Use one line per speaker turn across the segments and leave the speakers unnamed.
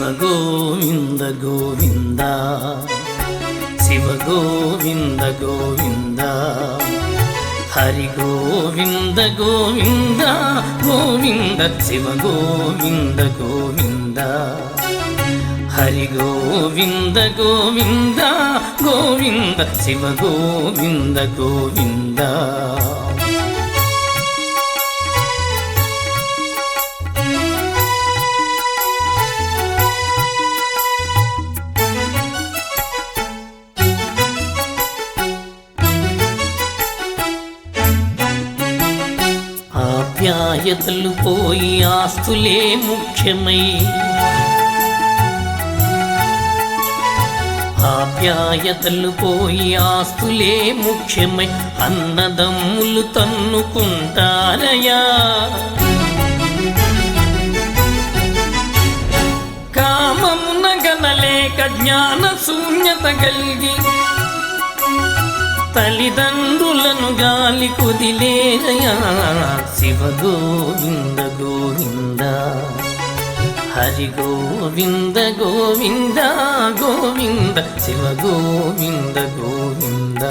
శివ గోవింద. గోవింద శివ గోవింద. గోవింద హరి గోవింద. గోవింద గోవింద శివ గోవింద. గోవింద హరి గోవింద. గోవింద గోవింద శివ గోవింద గోవింద. ఆప్యాయతలు పోయి ఆస్తులే ముఖ్యమై. ఆప్యాయతలు పోయి ఆస్తులే ముఖ్యమై. అన్నదమ్ములు తన్నుకుంటారయా. కామమున గనలేక జ్ఞాన శూన్యత కలిగి తల్లిదండ్రులను గాలి కుదిలేనయా? శివ గోవింద గోవింద. హరి గోవింద గోవింద గోవింద శివ గోవింద గోవింద.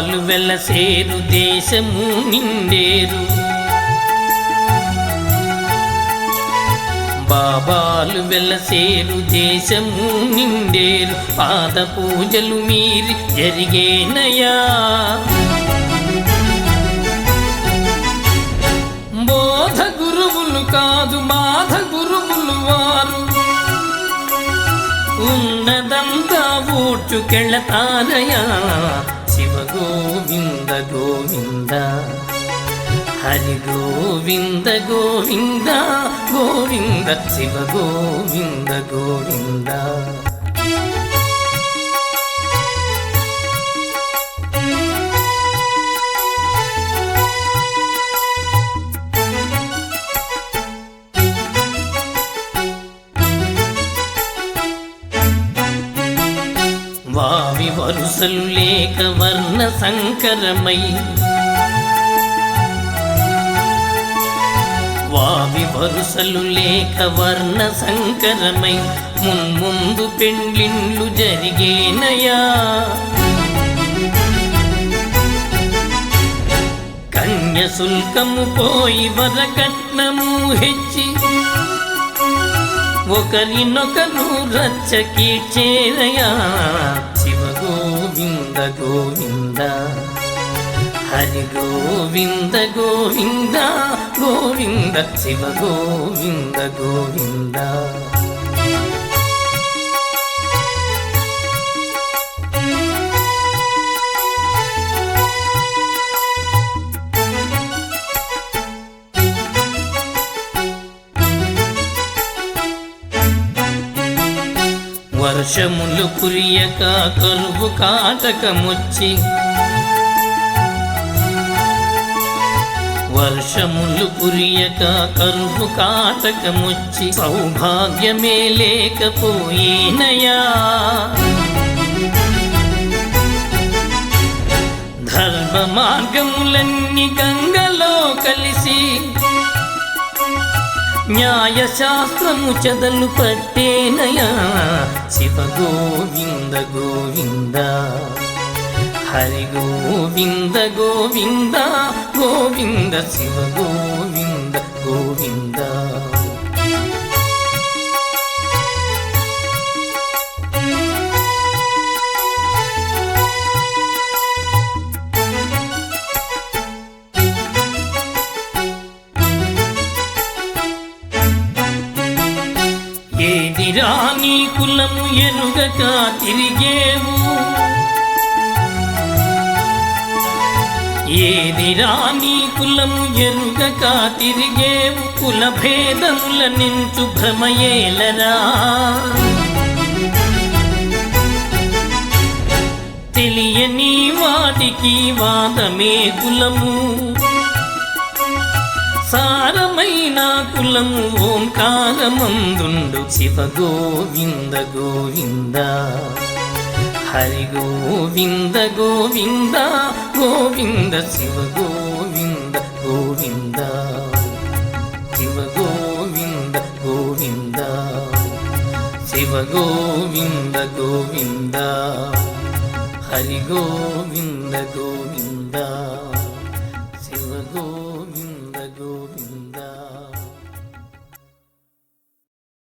పాలు వెలసేరు దేశము నిండేరు. బాబాలు వెలసేరు దేశము నిండేరు. పాద పూజలు మీరి జరిగేనయా. బోధ గురువులు కాదు బాధ గురువులు వారు. ఉన్నదంతా ఊడ్చుకెళ్ళతారయా శివ గోవింద. గోవింద హరి గోవింద గోవింద. గోవింద శివ గోవింద గోవింద. అసలు లేక వర్ణ సంకరమై వావి వరుసలు లేక వర్ణ సంకరమై మున్ముందు పెండ్లిండ్లు జరిగేనయా? కన్య శుల్కము పోయి వరకట్నము హెచ్చి ఒకరినొకరు రచ్చకి చేరయా గోవింద గోవింద హరి గోవింద గోవింద గోవింద శివ గోవింద గోవింద. వర్షములు కురియక కరువు కాటకముచ్చి వర్షములు కురియక కరువు కాటకముచ్చి సౌభాగ్యమే లేకపోయినయా? ధర్మ మార్గములన్నీ గంగలో కలిసి న్యాయశాస్త్రము చదలు పట్టేనయా? శివ గోవింద గోవింద. హరి గోవింద గోవింద. గోవింద శివ గోవింద గోవింద. ఏదిరా నీ కులము ఎరుగక తిరిగేవు. ఏదిరా నీ కులము ఎరుగక తిరిగేవు కుల భేదముల నించు భ్రమయేలరా. తెలియని వాటికి వాదమే కులము. సారమైన కులము ఓంకారమందుండు శివ గోవింద గోవింద. హరి గోవింద గోవింద గోవింద శివ గోవింద గోవింద. శివ గోవింద గోవింద శివ గోవింద గోవింద. హరి గోవింద గోవింద.